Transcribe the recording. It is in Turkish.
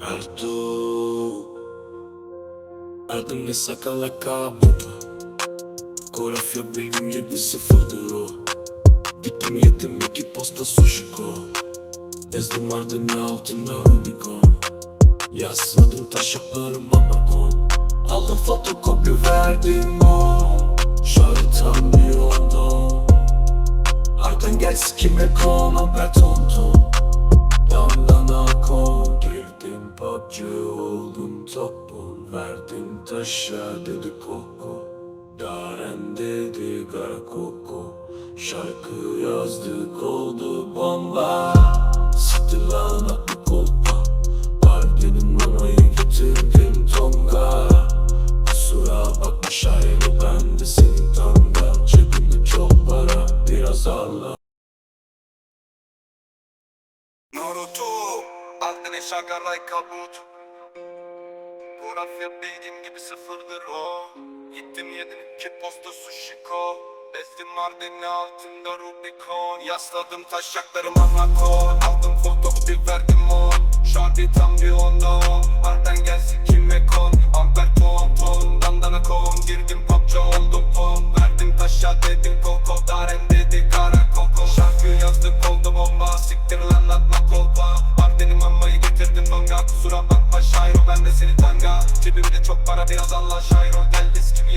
Ardu Adım ne sakala kabudu. Coğrafya benim yedi sıfırdır o. Gittim yedim iki posta sushiko Ezdim ardını altında Rubicon. Yasladım taşaklarıma bakon Aldım fotokopi verdim Gelsin kime kona betonton Damdan akon Girdim PUBG oldum topun Verdim taşa dedi koko. Daren dedi kara koko. Şarkı yazdık oldu bomba. Siktir lan aklı kolpa. Var dedim mamayı getirdim tonga. Kusura bakma şairi ben de senin tanga Cebimde çok para biraz ağla Naruto. Aldın eşagaray kabut. Coğrafya bildiğim gibi sıfırdır o. Gittim yedim iki posta sushiko Bezdim Mardin'i altında Rubicon Yasladım taşaklarıma nakon Aldım fotokopi verdim o. Şarkı tam bir onda on Arden gelsin kime kon çok para beyaz Allah şair ol gel biz kim